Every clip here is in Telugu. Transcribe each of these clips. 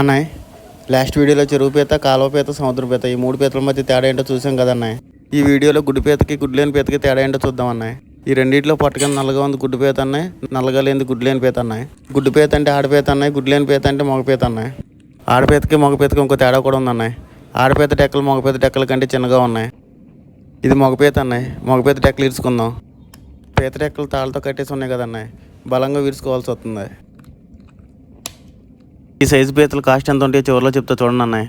అన్నయ్య లాస్ట్ వీడియోలో చెరువు పీత కాలువ పీత సముద్ర పీత ఈ మూడు పీతల మధ్య తేడా ఏంటో చూసాం కదా ఈ వీడియోలో గుడ్డుపేతకి పీతకి గుడ్డు లేని పీతకి తేడా ఏంటో చూద్దాం అన్నయ్య. ఈ రెండింటిలో పట్టుకుని నల్లగా ఉంది గుడ్డు పీత నల్లగా లేనిది గుడ్డు లేని పీత అన్నయ్య. గుడ్డు పీత అంటే ఆడపీత అన్నాయి గుడ్డు లేని పీత అంటే మగ అన్నాయి ఆడపేతకి ఆడపీతకి ఇంకో తేడా కూడా ఉంది అన్నయ్య. ఆడపీత టెక్కలు మగపేత టెక్కల కంటే చిన్నగా ఉన్నాయి. ఇది మగపేత అన్నాయి మగపేత టెక్కలు ఇరుచుకుందాం. పీత టెక్కలు తాళ్ళతో కట్టేసి ఉన్నాయి కదన్నాయి బలంగా విరుచుకోవాల్సి వస్తుంది. ఈ సైజు పీతలు కాస్ట్ ఎంత ఉంటాయో చివరిలో చెప్తా చూడండి అన్నయ్య.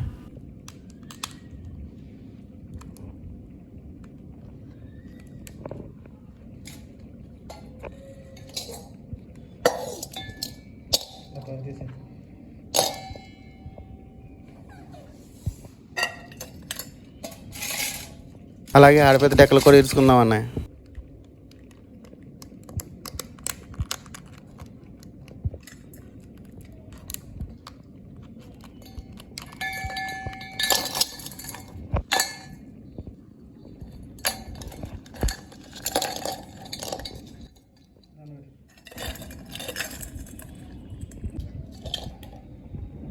అలాగే ఆడపిల్ల డెక్కలు కూడా ఇరుచుకుందాం అన్నయ్య.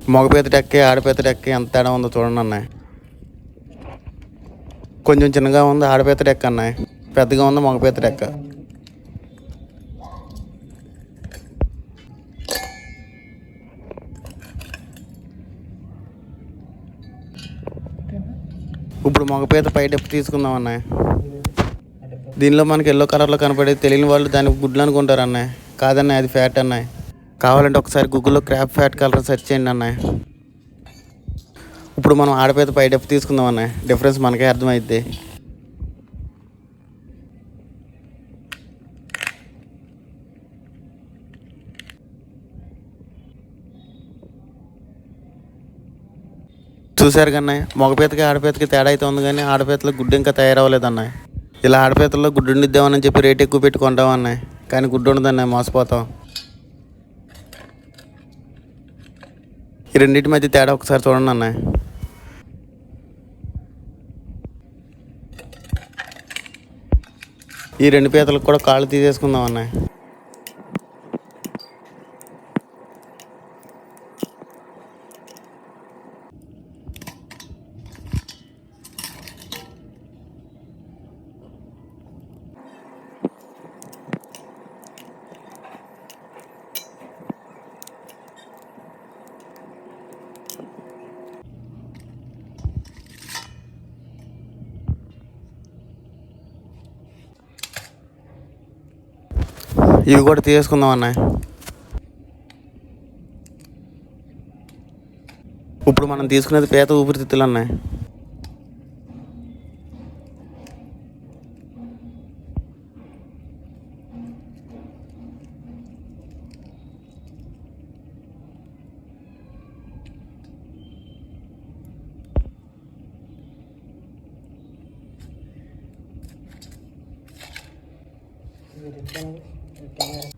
మగపేత డెక్కి ఆడపేత డెక్కి ఎంత తేడా ఉందో చూడండి అన్నయ్య. కొంచెం చిన్నగా ఉంది ఆడపేత డెక్క అన్నయ్య. పెద్దగా ఉంది మగపేత డెక్క ఇప్పుడు మగపేత పై డెప్పు తీసుకుందాం అన్నయ్య. దీనిలో మనకి ఎల్లో కలర్లో కనపడేది తెలియని వాళ్ళు దాన్ని గుడ్లు అనుకుంటారు అన్నయ్య. కాదన్నాయి అది ఫ్యాట్ అన్నాయి కావాలంటే ఒకసారి గూగుల్లో క్రాప్ ఫ్యాట్ కలర్ సెర్చ్ చేయండి అన్నయ్య. ఇప్పుడు మనం ఆడపేత పై డెఫ్ తీసుకుందాం అన్నయ్య. డిఫరెన్స్ మనకే అర్థమైద్ది. చూశారు కన్నయ్య మగపేతకి ఆడపేతకి తేడా అయితే ఉంది కానీ ఆడపేతలో గుడ్డు ఇంకా తయారవ్వలేదు అన్నయ్య. ఇలా ఆడపేతల్లో గుడ్డు ఉండిద్దామని చెప్పి రేట్ ఎక్కువ పెట్టుకుంటాం అన్నాయి కానీ గుడ్డు ఉండదన్నాయి మోసపోతాం. ఈ రెండింటి మధ్య తేడా ఒకసారి చూడండి అన్నయ్య ఈ రెండు పీతలకు కూడా కాళ్ళు తీసేసుకుందాం అన్నయ్య ఇవి కూడా తీసేసుకుందాం అన్నయ్య ఇప్పుడు మనం తీసుకునేది పేద ఊపిరితిత్తులు అన్నయ్య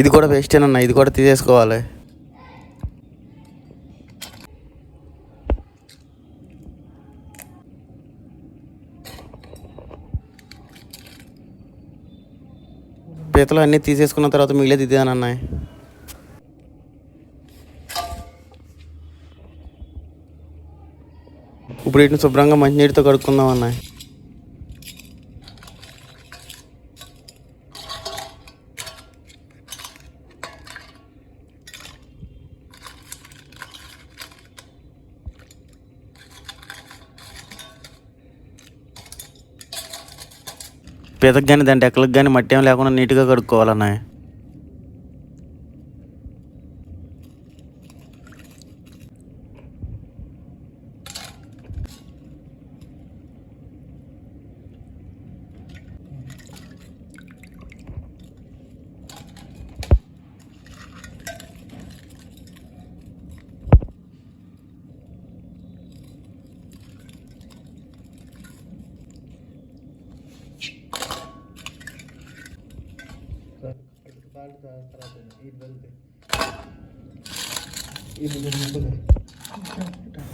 ఇది కూడా వేస్టేనన్న ఇది కూడా తీసేసుకోవాలి. పీతలు అన్నీ తీసేసుకున్న తర్వాత మిగిలేదు ఇదేనన్నాయి ఇప్పుడు వీటిని శుభ్రంగా మంచినీటితో కడుక్కుందాం అన్నాయి పీతకు కానీ దాని డెక్కలకు కానీ మట్టి ఏం లేకుండా నీట్గా కడుక్కోవాలన్నాయి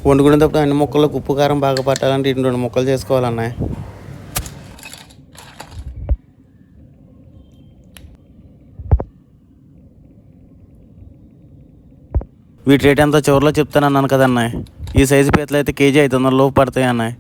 వండుకునే తర్వాత అన్ని మొక్కలకు ఉప్పు కారం బాగా పట్టాలంటే ఇటు రెండు మొక్కలు చేసుకోవాలన్నా వీటి రేట్ ఎంత? చివరిలో చెప్తాను అన్నాను కదన్నాయి. ఈ సైజు పీతలు అయితే కేజీ ఐదు వందల లోపు పడతాయి అన్నాయి